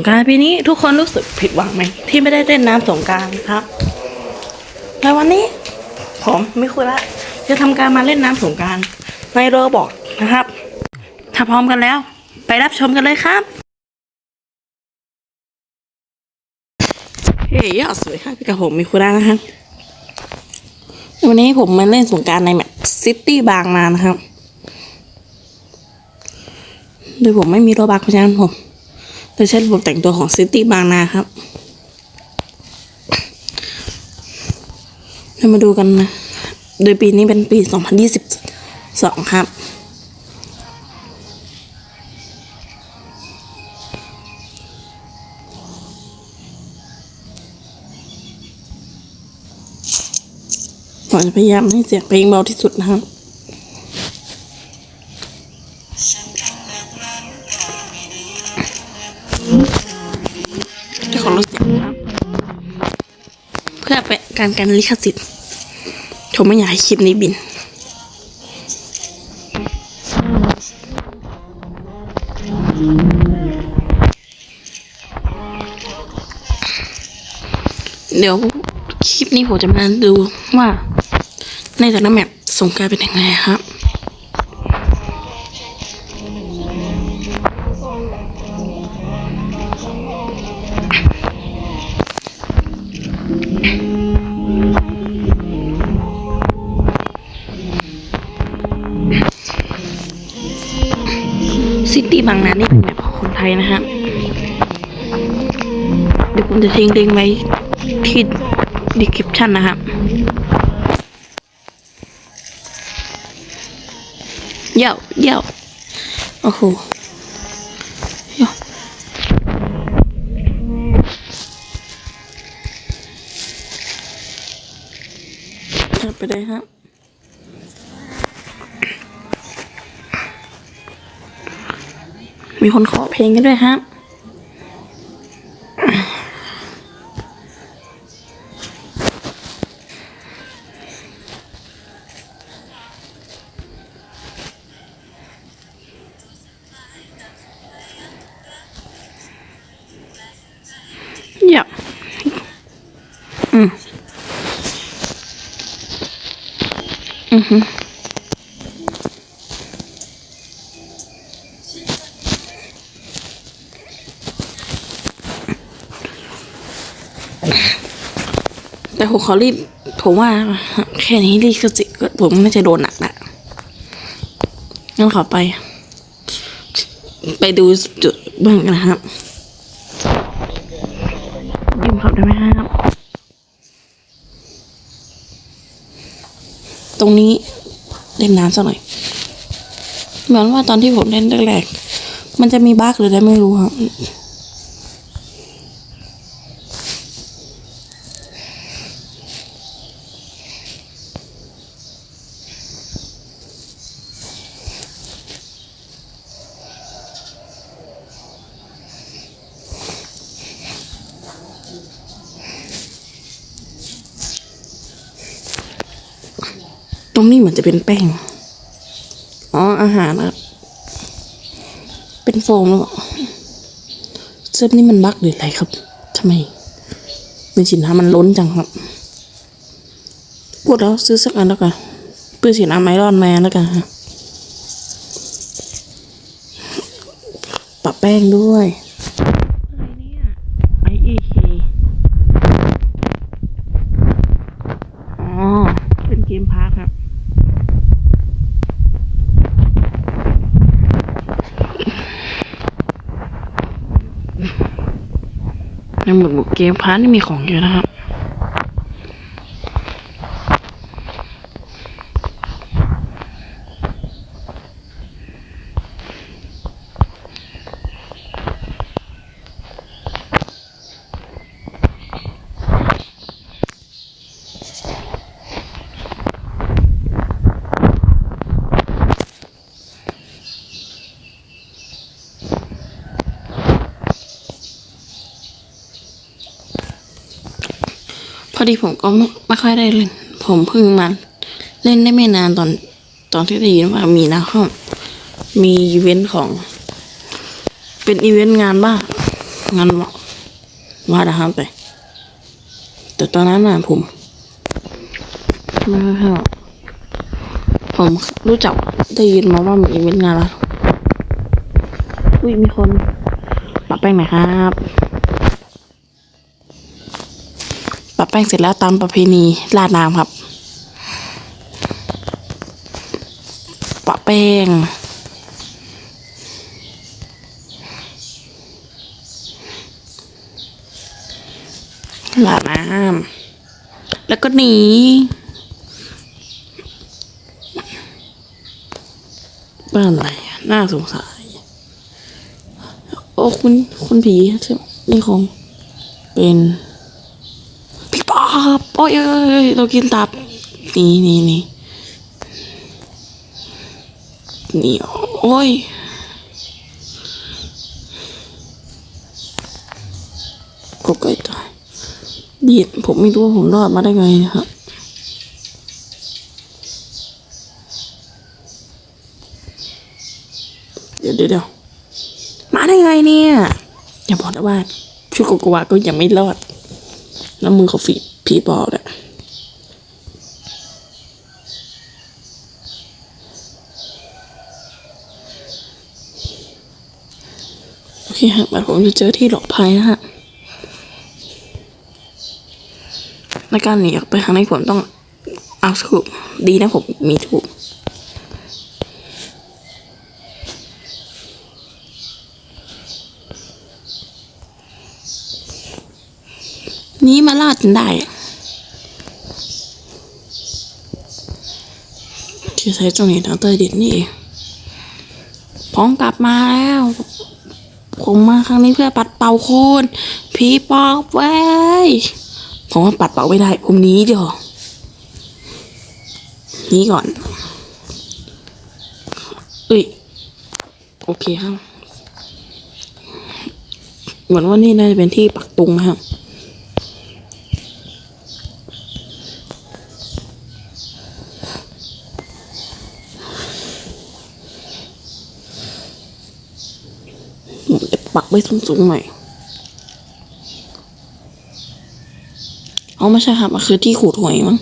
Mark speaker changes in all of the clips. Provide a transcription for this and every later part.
Speaker 1: งกรารปีนี้ทุกคนรู้สึกผิดหวังไหมที่ไม่ได้เล่นน้ำสงกรารครับในวันนี้ ผมไม่คุยละจะทำการมาเล่นน้ำสงกรารในโรบอกนะครับ ถ้าพร้อมกันแล้ว ไปรับชมกันเลยครับเฮ้ยยอดสวยครับพี่กับผมมีคุระนะครับวันนี้ผมมาเล่นสงกรารในแมปซิตี้บางนานะครับโดยผมไม่มีโรบักเพราะฉะนั้นผม จะใช้ระบบแต่งตัวของซิตี้บางนาครับเรามาดูกันนะ โดยปีนี้เป็นปี 2022 ครับ ผมจะพยายามให้เสียงเพลงเบาที่สุดนะครับ การกันลิขสิทธิ์ผมไม่อยากให้คลิปนี้บิน เดี๋ยวคลิปนี้ผมจะมาดูว่าในแต่ละแมปสงการเป็นยังไงครับ จะทิ้งลิงก์ไว้ที่ดีคริปชันนะครับ เย่าเย่าโอ้โหเย่าจัดไปเลยครับมีคนขอเพลงกันด้วยครับ อือฮึแต่ผมขอรีบ ผมว่า แค่นี้รีบก็จิผมไม่จะโดนหนักละงั้นขอไป ไปดูจุดเบื้องกันนะครับยิ้มขับได้ไหมครับ รงนี้เล่นน้ำสักหน่อย เหมือนว่าตอนที่ผมเล่นแรกๆมันจะมีบั๊กหรืออะไรไม่รู้ครับ ตรงนี้เหมือนจะเป็นแป้ง อ๋อ อาหารนะครับ เป็นโฟมแล้วเหรอเสื้อนี่มันบักหรืออะไรครับทำไมเนื้อสินค้ามันล้นจังครับพูดแล้วซื้อสักอันแล้วกันเพื่อสินค้าไมรอนแมนแล้วกันฮะปะแป้งด้วย อะไรเนี่ย IEK อ๋อ เป็นเกมพาร์คครับ ในหมวดหมู่เกมพาร์ทนี่มีของเยอะนะครับ อดีผมก็ไม่ค่อยได้เล่น ผมเพิ่งมาเล่นได้ไม่นานตอนตอนที่ได้ยินว่ามีนะห้องมีอีเวนต์ของ เป็นอีเวนต์งานบ้านงั้นว่าว่าทหารไปแต่ตอนนั้นน่ะผมไม่ค่อยให้หรอกผมรู้จักได้ยินมาว่ามีอีเวนต์งานแล้วอุ้ยมีคนปะแป้งหน่อยครับ ปะแป้งเสร็จแล้วตามประเพณีลาดน้ำครับ ปะแป้งลาดน้ำแล้วก็หนีบ้านอะไรน่าสงสัย โอ้คุณคุณผีใช่ไหมนี่คงเป็น พี่ปอบโอ้ยเอ้ยเอ้ยเรากินตับ นี่นี่นี่นี่โอ้ยก็ใกล้ตายดีดผมไม่รู้ว่าผมรอดมาได้ไงนะครับเดี๋ยวเดี๋ยวเดียวมาได้ไงเนี่ย อย่าบอกนะว่าชุดโกโกวาก็ยังไม่รอดแล้วมือเขาฝี ผีบอกเนี่ยโอเคฮะบัดผมจะเจอที่หลบภัยนะฮะในการหนีออกไปครั้งนี้ผมต้องเอาถูกดีนะผมมีถูกนี้มาลาดจนได้อะ ที่ใช้ตรงนี้ทางเตยดิดนี่เองพร้อมกลับมาแล้ว ผมมาครั้งนี้เพื่อปัดเป่าโคนผีปอบไว้ผมว่าปัดเป่าไม่ได้ผมนี้เดี๋ยวนี้ก่อนเอ้ยโอเคครับเหมือนว่านี่น่าจะเป็นที่ปักตุงนะครับ ผม จะปักไว้สูงๆหน่อยเอาไม่ใช่ครับมันคือที่ขูดหวยมั้ง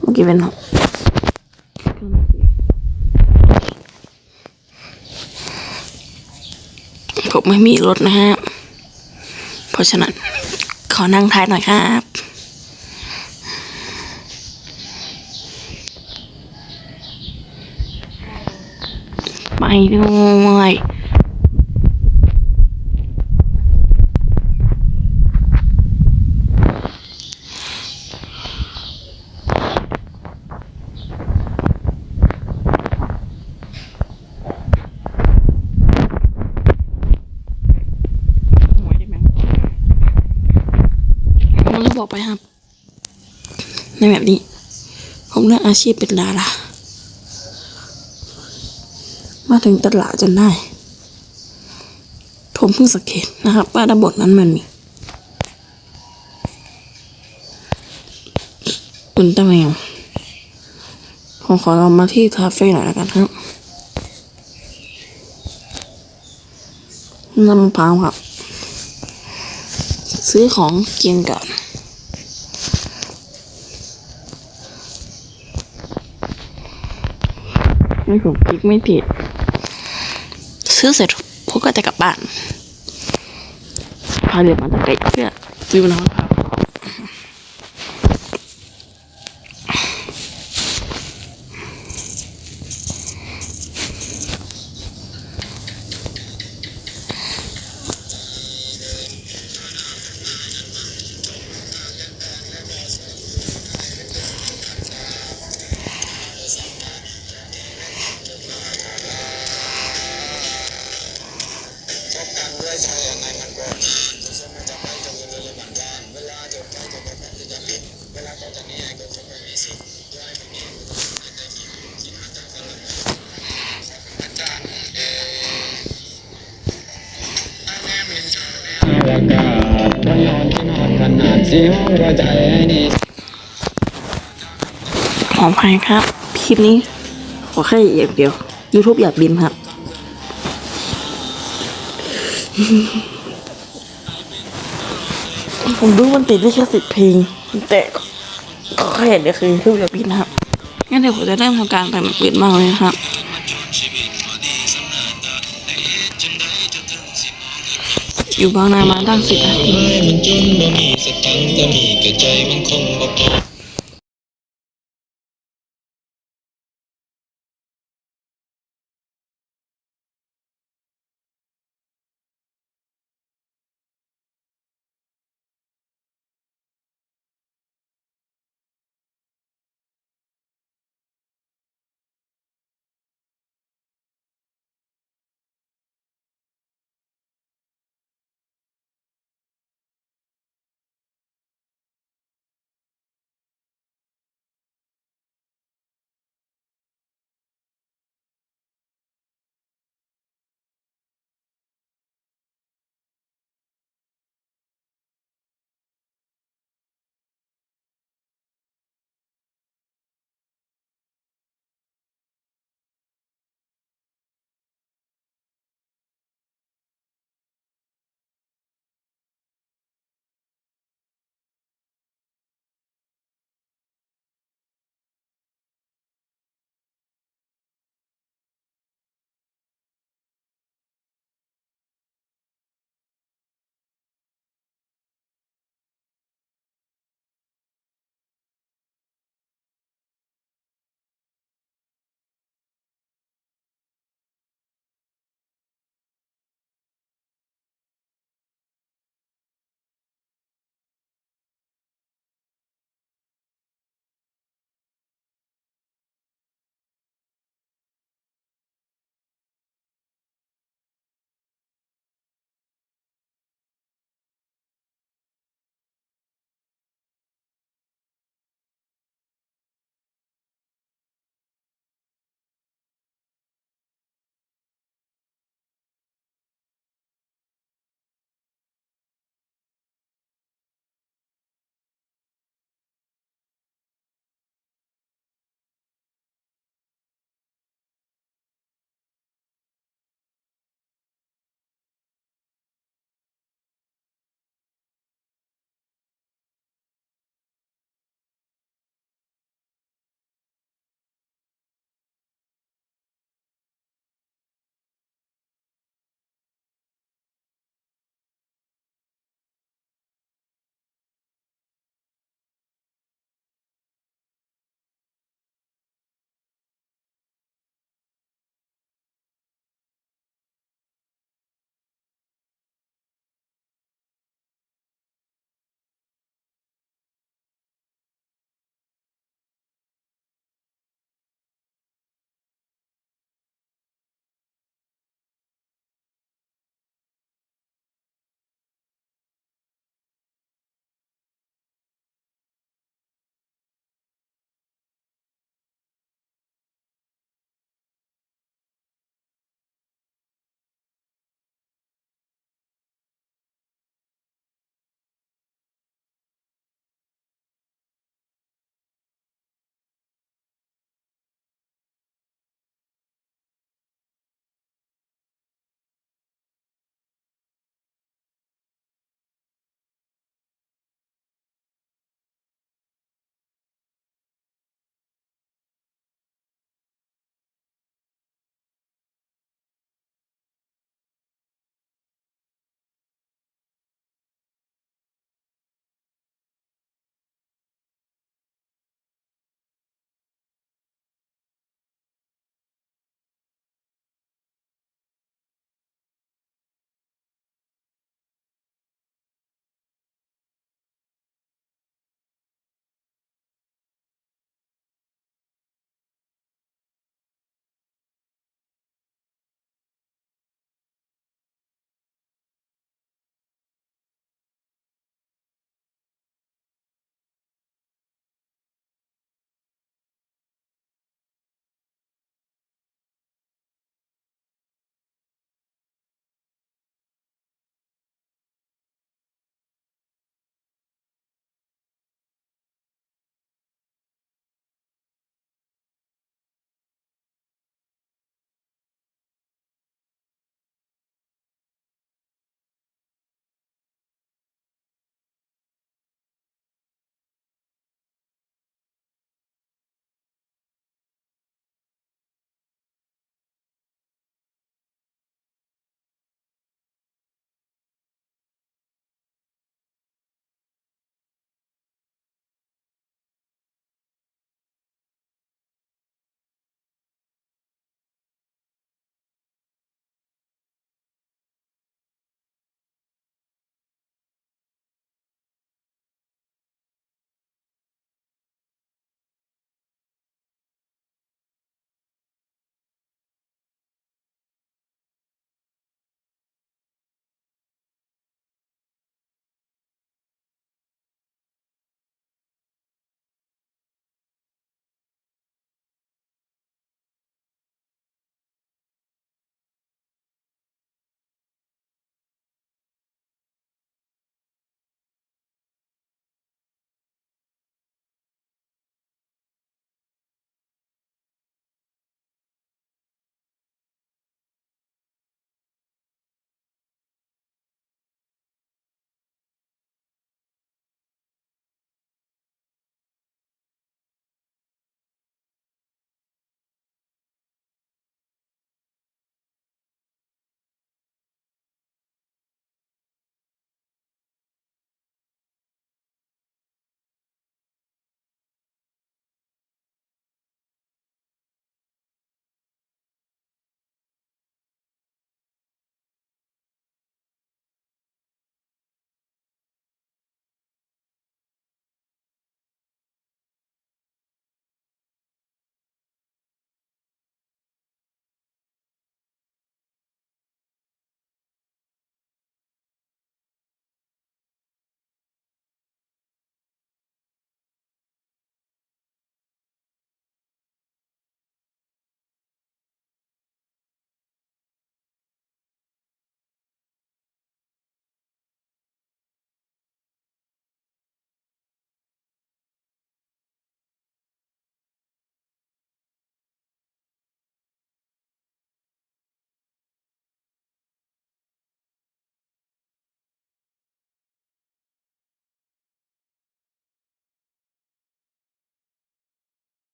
Speaker 1: เมื่อกี้เป็นผมไม่มีรถนะฮะ เพราะฉะนั้น ขอนั่งท้ายหน่อยครับ ด้วยผมจะบอกไปครับ ในแบบนี้ ผมเลือกอาชีพเป็นดารา มา ถึงตลาดจนได้ผมเพิ่งสังเกตนะครับว่าด้านบนนั้นมันมีอุลตร้าแมวผมขอลองมาที่คาเฟ่หน่อยแล้วกันครับน้ำมะพร้าวครับ ซื้อของกินก่อนไม่ผมคลิกไม่ผิด ซื้อเสร็จผมก็จะกลับบ้านพาเรือมาตะไกเพื่อวิวน้ำมะพร้า
Speaker 2: สีห้องก็ใจให้ดี
Speaker 1: ขออภัยครับ คลิปนี้ ขอแค่อย่างเดียว YouTube อยากบินครับ ผมดูมันติดลิขสิทธิ์เพลง แต่ก็แค่เดียวคือ YouTube อยากบินครับ งั้นเดี๋ยวผมจะเริ่มทำการแต่งแบบบิดมากเลยนะครับ อยู่บางนามาตั้งสิบนาที